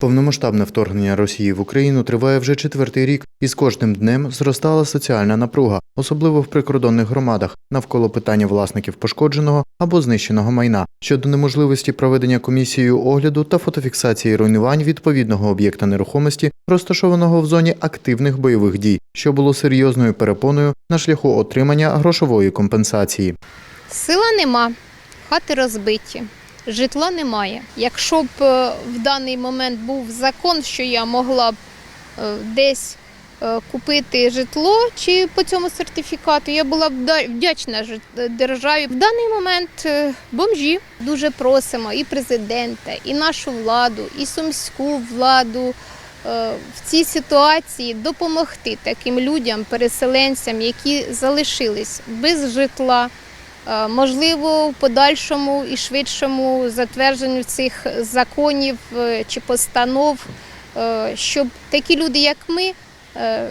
Повномасштабне вторгнення Росії в Україну триває вже четвертий рік, і з кожним днем зростала соціальна напруга, особливо в прикордонних громадах, навколо питання власників пошкодженого або знищеного майна щодо неможливості проведення комісією огляду та фотофіксації руйнувань відповідного об'єкта нерухомості, розташованого в зоні активних бойових дій, що було серйозною перепоною на шляху отримання грошової компенсації. Сила нема, хати розбиті, житла немає. Якщо б е, в даний момент був закон, що я могла б е, десь е, купити житло чи по цьому сертифікату, я була б вдячна державі. В даний момент бомжі дуже просимо і президента, і нашу владу, і сумську владу. В цій ситуації допомогти таким людям, переселенцям, які залишились без житла, Можливо, в подальшому і швидшому затвердженню цих законів е, чи постанов, е, щоб такі люди, як ми, е,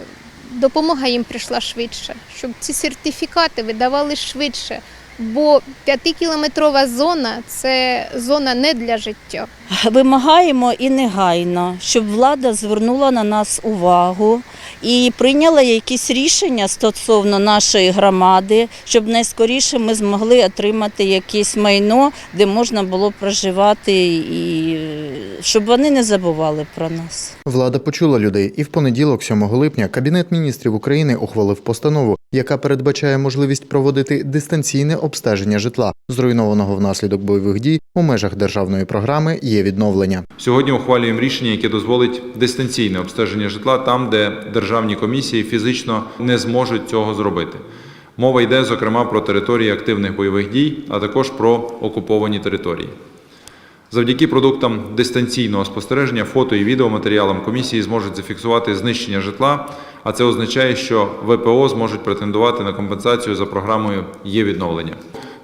допомога їм прийшла швидше, щоб ці сертифікати видавали швидше. Бо п'ятикілометрова зона це зона не для життя. Вимагаємо і негайно, щоб влада звернула на нас увагу і прийняла якісь рішення стосовно нашої громади, щоб найскоріше ми змогли отримати якесь майно, де можна було проживати, і щоб вони не забували про нас. Влада почула людей, і в понеділок, 7 липня, Кабінет міністрів України ухвалив постанову, яка передбачає можливість проводити дистанційне обстеження житла, зруйнованого внаслідок бойових дій у межах державної програми є відновлення. Сьогодні ухвалюємо рішення, яке дозволить дистанційне обстеження житла там, де державні комісії фізично не зможуть цього зробити. Мова йде, зокрема, про території активних бойових дій, а також про окуповані території. Завдяки продуктам дистанційного спостереження, фото і відеоматеріалам комісії зможуть зафіксувати знищення житла, а це означає, що ВПО зможуть претендувати на компенсацію за програмою є відновлення.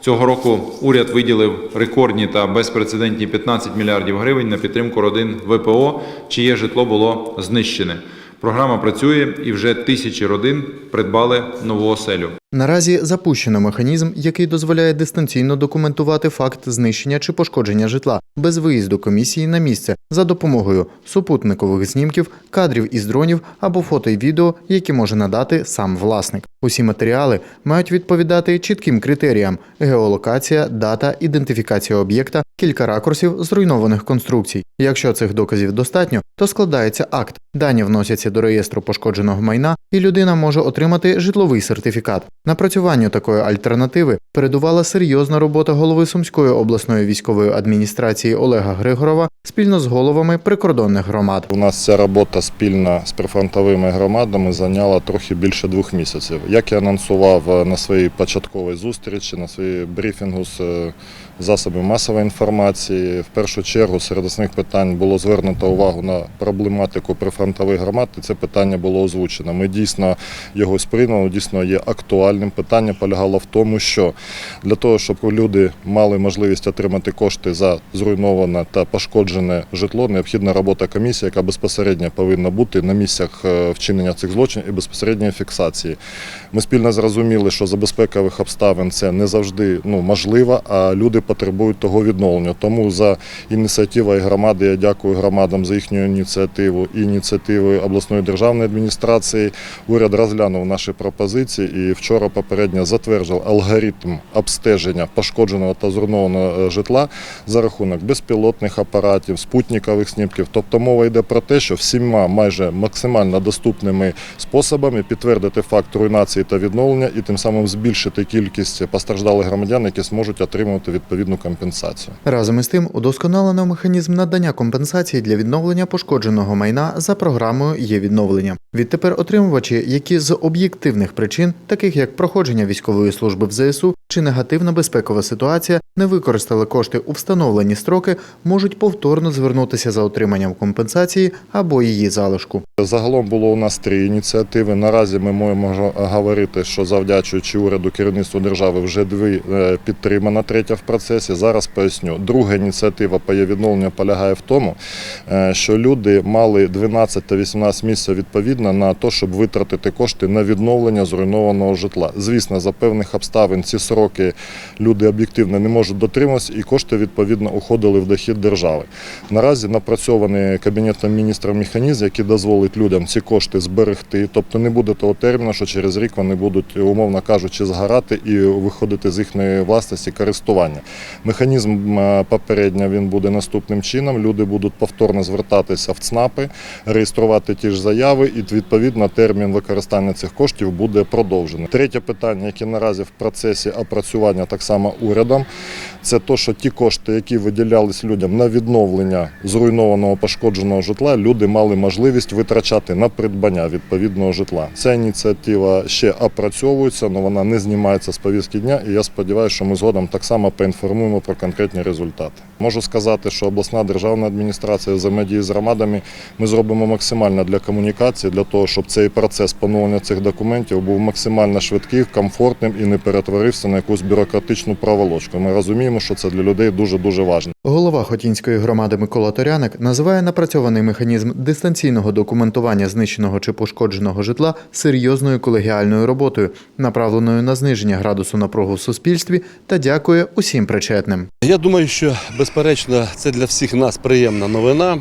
Цього року уряд виділив рекордні та безпрецедентні 15 мільярдів гривень на підтримку родин ВПО, чиє житло було знищене. Програма працює і вже тисячі родин придбали нову оселю. Наразі запущено механізм, який дозволяє дистанційно документувати факт знищення чи пошкодження житла без виїзду комісії на місце за допомогою супутникових знімків, кадрів із дронів або фото і відео, які може надати сам власник. Усі матеріали мають відповідати чітким критеріям: геолокація, дата, ідентифікація об'єкта, кілька ракурсів зруйнованих конструкцій. Якщо цих доказів достатньо, то складається акт. Дані вносяться до реєстру пошкодженого майна, і людина може отримати житловий сертифікат. Напрацюванню такої альтернативи передувала серйозна робота голови Сумської обласної військової адміністрації Олега Григорова спільно з головами прикордонних громад. У нас ця робота спільна з прифронтовими громадами зайняла трохи більше двох місяців. Як я анонсував е, на своїй початковій зустрічі, на своїй брифінгу з е, засобів масової інформації, в першу чергу серед основних питань було звернуто увагу на проблематику прифронтових громад, і це питання було озвучено. Ми дійсно його сприйняли, дійсно є актуальним. Питання полягало в тому, що для того, щоб люди мали можливість отримати кошти за зруйноване та пошкоджене житло, необхідна робота комісії, яка безпосередньо повинна бути на місцях е, вчинення цих злочинів і безпосередньої фіксації. Ми спільно зрозуміли, що за безпекових обставин це не завжди ну, можливо, а люди потребують того відновлення. Тому за ініціативою громади я дякую громадам за їхню ініціативу і ініціативою обласної державної адміністрації. Уряд розглянув наші пропозиції і вчора попередньо затвердив алгоритм обстеження пошкодженого та зруйнованого е, житла за рахунок безпілотних апаратів, спутникових снімків. Тобто мова йде про те, що всіма майже максимально доступними способами підтвердити факт руйнації та відновлення і тим самим збільшити кількість постраждалих громадян, які зможуть отримувати відповідну компенсацію. Разом із тим удосконалено механізм надання компенсації для відновлення пошкодженого майна за програмою є відновлення. Відтепер отримувачі, які з об'єктивних причин, таких як проходження військової служби в ЗСУ чи негативна безпекова ситуація, не використали кошти у встановлені строки, можуть повторно звернутися за отриманням компенсації або її залишку. Загалом було у нас три ініціативи. Наразі ми можемо говорити, що завдячуючи уряду керівництву держави вже дві е, підтримана, третя в процесі. Зараз поясню. Друга ініціатива по її відновленню полягає в тому, е, що люди мали 12 та 18 місяців відповідно на те, щоб витратити кошти на відновлення зруйнованого житла. Звісно, за певних обставин ці сроки люди об'єктивно не можуть дотримуватися, і кошти відповідно уходили в дохід держави. Наразі напрацьований кабінетом міністра механізм, який дозволить людям ці кошти зберегти, тобто не буде того терміну, що через рік вони будуть, умовно кажучи, згорати і виходити з їхньої власності користування. Механізм попередньо він буде наступним чином. Люди будуть повторно звертатися в ЦНАПи, реєструвати ті ж заяви, і відповідно термін використання цих коштів буде продовжений. Третє питання, яке наразі в процесі опрацювання так само урядом, це то, що ті кошти, які виділялись людям на відновлення зруйнованого пошкодженого житла, люди мали можливість витрачати на придбання відповідного житла. Ця ініціатива ще опрацьовується, але вона не знімається з повістки дня. І я сподіваюся, що ми згодом так само поінформуємо про конкретні результати. Можу сказати, що обласна державна адміністрація взаємодії з громадами ми зробимо максимально для комунікації, для того, щоб цей процес поновлення цих документів був максимально швидкий, комфортним і не перетворився на якусь бюрократичну проволочку. Ми розуміємо, що це для людей дуже дуже важливо. Голова Хотінської громади Микола Торяник називає напрацьований механізм дистанційного документування знищеного чи пошкодженого житла серйозною колегіальною роботою, направленою на зниження градусу напругу в суспільстві, та дякує усім причетним. Я думаю, що безперечно це для всіх нас приємна новина.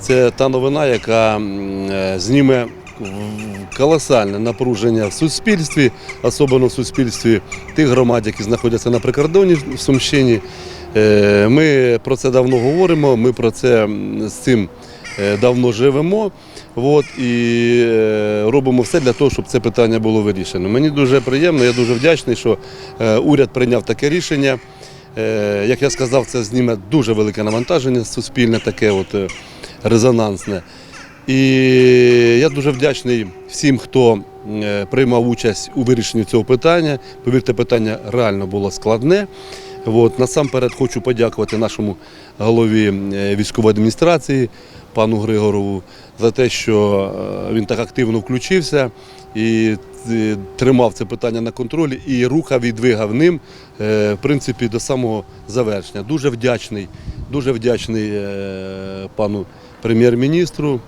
Це та новина, яка е, зніме колосальне напруження в суспільстві, особливо в суспільстві тих громад, які знаходяться на прикордоні в Сумщині. Е, Ми про це давно говоримо, ми про це з цим е, давно живемо. От, і е, робимо все для того, щоб це питання було вирішено. Мені дуже приємно, я дуже вдячний, що уряд прийняв таке рішення. Як я сказав, це зніме дуже велике навантаження суспільне, таке от резонансне. І я дуже вдячний всім, хто приймав участь у вирішенні цього питання. Повірте, питання реально було складне. От, насамперед хочу подякувати нашому голові е, військової адміністрації, пану Григорову, за те, що е, він так активно включився і е, тримав це питання на контролі і рухав і двигав ним в принципі, до самого завершення. Дуже вдячний, дуже вдячний пану прем'єр-міністру,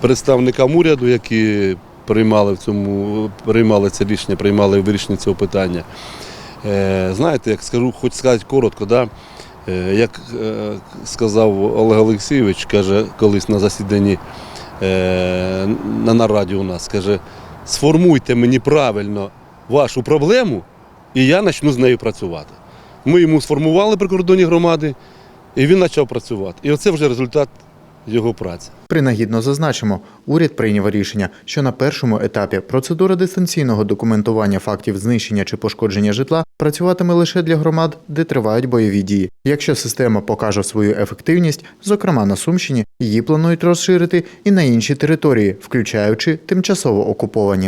представникам уряду, які приймали в цьому, приймали це рішення, приймали вирішення цього питання. Е, Знаєте, як скажу, хоч сказати коротко, да? е, як е, сказав Олег Олексійович, каже колись на засіданні на нараді у нас, каже, сформуйте мені правильно вашу проблему, і я почну з нею працювати. Ми йому сформували прикордонні громади, і він почав працювати. І оце вже результат його праці. Принагідно зазначимо, уряд прийняв рішення, що на першому етапі процедура дистанційного документування фактів знищення чи пошкодження житла працюватиме лише для громад, де тривають бойові дії. Якщо система покаже свою ефективність, зокрема на Сумщині, її планують розширити і на інші території, включаючи тимчасово окуповані.